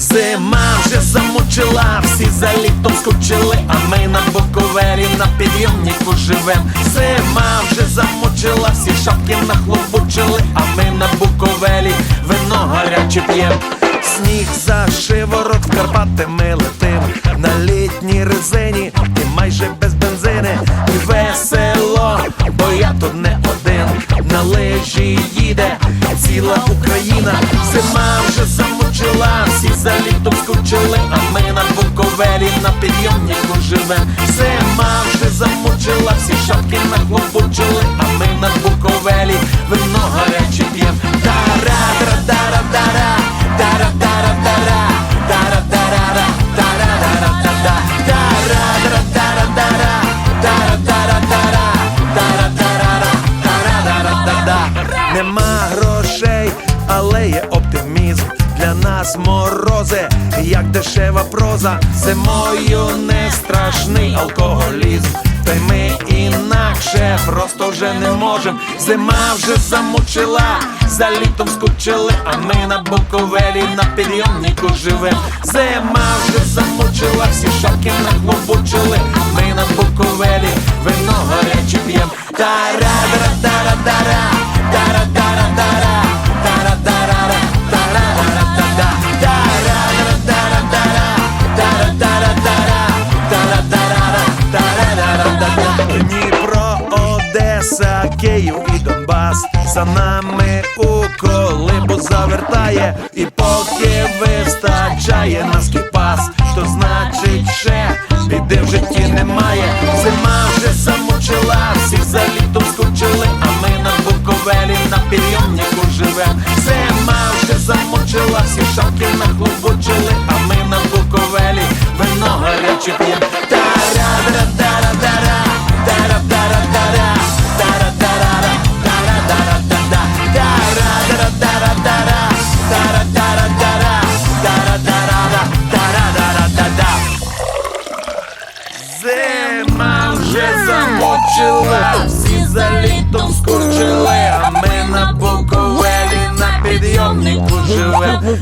Зима вже замучила, всі за літом скучили, а ми на Буковелі на підйомнику живем. Зима вже замучила, всі шапки нахлобучили, а ми на Буковелі вино гаряче п'єм. Сніг за шиворот, в Карпати ми летим на літній резині, і майже без бензини, і весело, бо я тут не один. На лижі їде ціла Україна, зима вже замучила, за літом скучили, а ми на Буковелі на підйомнику живем. Зима вже замучила, всі шапки нахлопочили, а ми на Буковелі вино гаряче нас морози, як дешева проза, зимою не страшний алкоголізм. Та й ми інакше просто вже не можем. Зима вже замучила, за літом скучили, а ми на Буковелі на підйомнику живем. Зима вже замучила, всі шапки нахлобучили. Ми на Буковелі вино гаряче п'єм. Донбас. За нами у колибу завертає, і поки вистачає на скіпас, то значить ще біди в житті немає. Зима вже замучила, всіх за літом скучили, а ми на Буковелі на підйомнику живем. Зима вже замучила, всі шапки нахлобучили, а ми на Буковелі вино гаряче п'єм. Тара-дара-дара-дара, замучила, всі за літом скурчили, а ми на Буковелі на підйомнику живем.